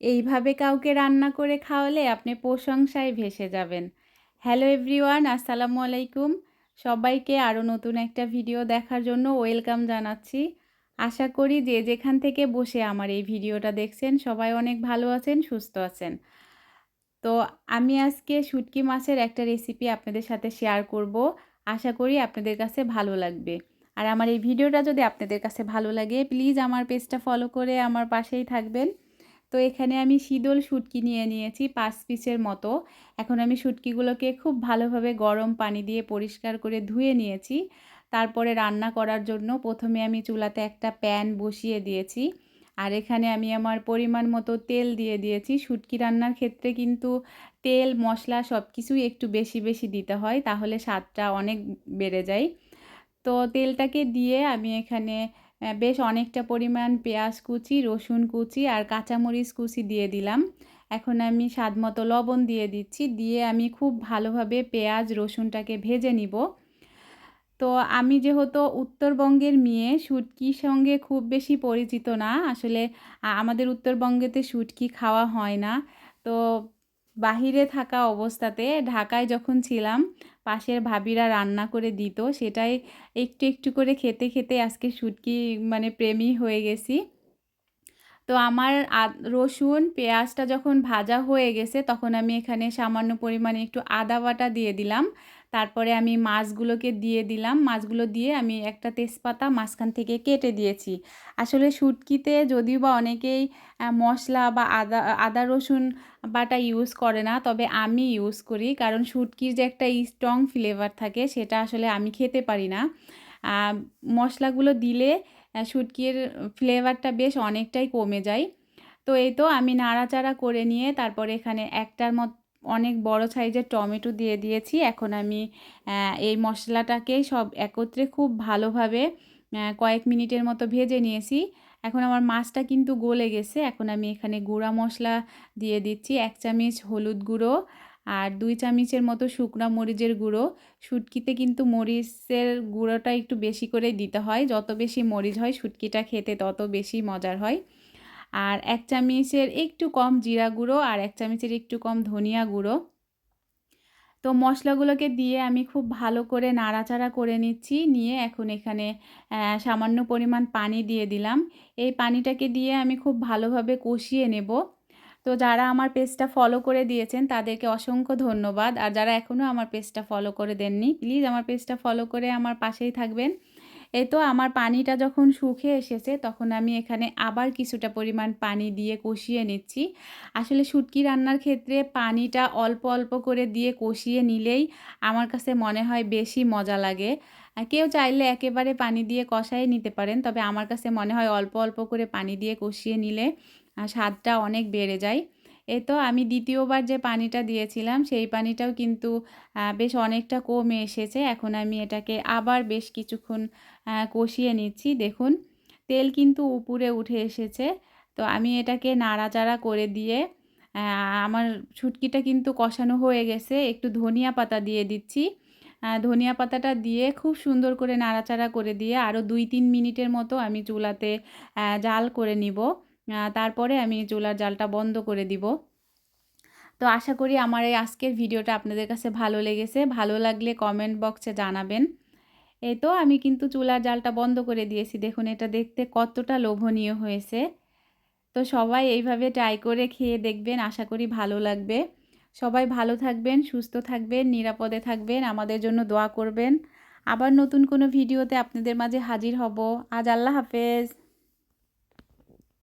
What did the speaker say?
এইভাবে কাউকে রান্না করে খাওয়ালে আপনি প্রশংসায় ভেসে যাবেন। হ্যালো এভরিওয়ান আসসালামু আলাইকুম। সবাইকে আরও নতুন একটা ভিডিও দেখার জন্য ওয়েলকাম জানাচ্ছি। আশা করি যে যেখান থেকে বসে আমার এই ভিডিওটা দেখছেন, সবাই অনেক ভালো আছেন, সুস্থ আছেন। তো আমি আজকে শুটকি মাছের একটা রেসিপি আপনাদের সাথে শেয়ার করব। আশা করি আপনাদের কাছে ভালো লাগবে। আর আমার এই ভিডিওটা যদি আপনাদের কাছে ভালো লাগে প্লিজ আমার পেজটা ফলো করে আমার পাশেই থাকবেন। তো এখানে আমি শীতল শুটকি নিয়ে নিয়েছি পাঁচ পিসের মতো। এখন আমি শুটকিগুলোকে খুব ভালোভাবে গরম পানি দিয়ে পরিষ্কার করে ধুয়ে নিয়েছি। তারপরে রান্না করার জন্য প্রথমে আমি চুলাতে একটা প্যান বসিয়ে দিয়েছি। আর এখানে আমি আমার পরিমাণ মতো তেল দিয়ে দিয়েছি। শুটকি রান্নার ক্ষেত্রে কিন্তু তেল, মশলা সব কিছুই একটু বেশি বেশি দিতে হয়, তাহলে স্বাদটা অনেক বেড়ে যায়। তো তেলটাকে দিয়ে আমি এখানে বেশ অনেকটা পরিমাণ পেঁয়াজ কুচি, রসুন কুচি আর কাঁচামরিচ কুচি দিয়ে দিলাম। এখন আমি স্বাদ মতো লবণ দিয়ে দিচ্ছি। দিয়ে আমি খুব ভালোভাবে পেঁয়াজ, রসুনটাকে ভেজে নিব। তো আমি যেহেতু উত্তরবঙ্গের মেয়ে শুটকির সঙ্গে খুব বেশি পরিচিত না। আসলে আমাদের উত্তরবঙ্গেতে শুটকি খাওয়া হয় না। তো বাহিরে থাকা অবস্থাতে ঢাকায় যখন ছিলাম, পাশের ভাবিরা রান্না করে দিত, সেটাই একটু একটু করে খেতে খেতে আজকে শুটকি মানে প্রেমী হয়ে গেছি। তো আমার রসুন, পেঁয়াজটা যখন ভাজা হয়ে গেছে, তখন আমি এখানে সামান্য পরিমাণে একটু আদা বাটা দিয়ে দিলাম। তারপরে আমি মাছগুলোকে দিয়ে দিলাম। মাছগুলো দিয়ে আমি একটা তেজপাতা মাঝখান থেকে কেটে দিয়েছি। আসলে শুটকিতে যদিও বা অনেকেই মশলা বা আদা আদা, রসুন বাটা ইউজ করে না, তবে আমি ইউজ করি। কারণ শুটকির যে একটা স্ট্রং ফ্লেভার থাকে, সেটা আসলে আমি খেতে পারি না। মশলাগুলো দিলে শুটকির ফ্লেভারটা বেশ অনেকটাই কমে যায়। তো এই তো আমি নাড়াচাড়া করে নিয়ে তারপরে এখানে একটার মত অনেক বড় সাইজের টমেটো দিয়ে দিয়েছি। এখন আমি এই মশলাটাকে সব একত্রে খুব ভালোভাবে কয়েক মিনিটের মতো ভেজে নিয়েছি। এখন আমার মাছটা কিন্তু গলে গেছে। এখন আমি এখানে গুঁড়া মশলা দিয়ে দিচ্ছি, এক চামচ হলুদ গুঁড়ো আর দুই চামচের মতো শুকনো মরিচের গুঁড়ো। শুটকিতে কিন্তু মরিচের গুঁড়োটা একটু বেশি করে দিতে হয়। যত বেশি মরিচ হয় শুটকিটা খেতে তত বেশি মজার হয়। আর এক চামচের একটু কম জিরা গুঁড়ো আর এক চামচের একটু কম ধনিয়া গুঁড়ো। তো মশলাগুলোকে দিয়ে আমি খুব ভালো করে নাড়াচাড়া করে নিচ্ছি। নিয়ে এখন এখানে সামান্য পরিমাণ পানি দিয়ে দিলাম। এই পানিটাকে দিয়ে আমি খুব ভালোভাবে কষিয়ে নেব। তো যারা আমার পেজটা ফলো করে দিয়েছেন, তাদেরকে অসংখ্য ধন্যবাদ। আর যারা এখনও আমার পেজটা ফলো করে দেননি প্লিজ আমার পেজটা ফলো করে আমার পাশেই থাকবেন। এ তো আমার পানিটা যখন শুকিয়ে এসেছে, তখন আমি এখানে আবার কিছুটা পরিমাণ পানি দিয়ে কষিয়ে নিচ্ছি। আসলে শুটকি রান্নার ক্ষেত্রে পানিটা অল্প অল্প করে দিয়ে কষিয়ে নিলেই আমার কাছে মনে হয় বেশি মজা লাগে। কেউ চাইলে একেবারে পানি দিয়ে কষাই নিতে পারেন, তবে আমার কাছে মনে হয় অল্প অল্প করে পানি দিয়ে কষিয়ে নিলে স্বাদটা অনেক বেড়ে যায়। এ তো আমি দ্বিতীয়বার যে পানিটা দিয়েছিলাম, সেই পানিটাও কিন্তু বেশ অনেকটা কমে এসেছে। এখন আমি এটাকে আবার বেশ কিছুক্ষণ কষিয়ে নিচ্ছি। দেখুন, তেল কিন্তু উপরে উঠে এসেছে। তো আমি এটাকে নাড়াচাড়া করে দিয়ে আমার ছুটকিটা কিন্তু কষানো হয়ে গেছে। একটু ধনিয়া পাতা দিয়ে দিচ্ছি। ধনিয়া পাতাটা দিয়ে খুব সুন্দর করে নাড়াচাড়া করে দিয়ে আরও দুই তিন মিনিটের মতো আমি চুলাতে জাল করে নিব। তারপরে আমি চুলার জালটা বন্ধ করে দিব। তো আশা করি আমার এই আজকের ভিডিওটা আপনাদের কাছে ভালো লেগেছে। ভালো লাগলে কমেন্ট বক্সে জানাবেন। এই তো আমি কিন্তু চুলার জালটা বন্ধ করে দিয়েছি। দেখুন, এটা দেখতে কতটা লোভনীয় হয়েছে। তো সবাই এইভাবে ট্রাই করে খেয়ে দেখবেন, আশা করি ভালো লাগবে। সবাই ভালো থাকবেন, সুস্থ থাকবেন, নিরাপদে থাকবেন, আমাদের জন্য দোয়া করবেন। আবার নতুন কোনো ভিডিওতে আপনাদের মাঝে হাজির হব। আজ আল্লাহ হাফেজ।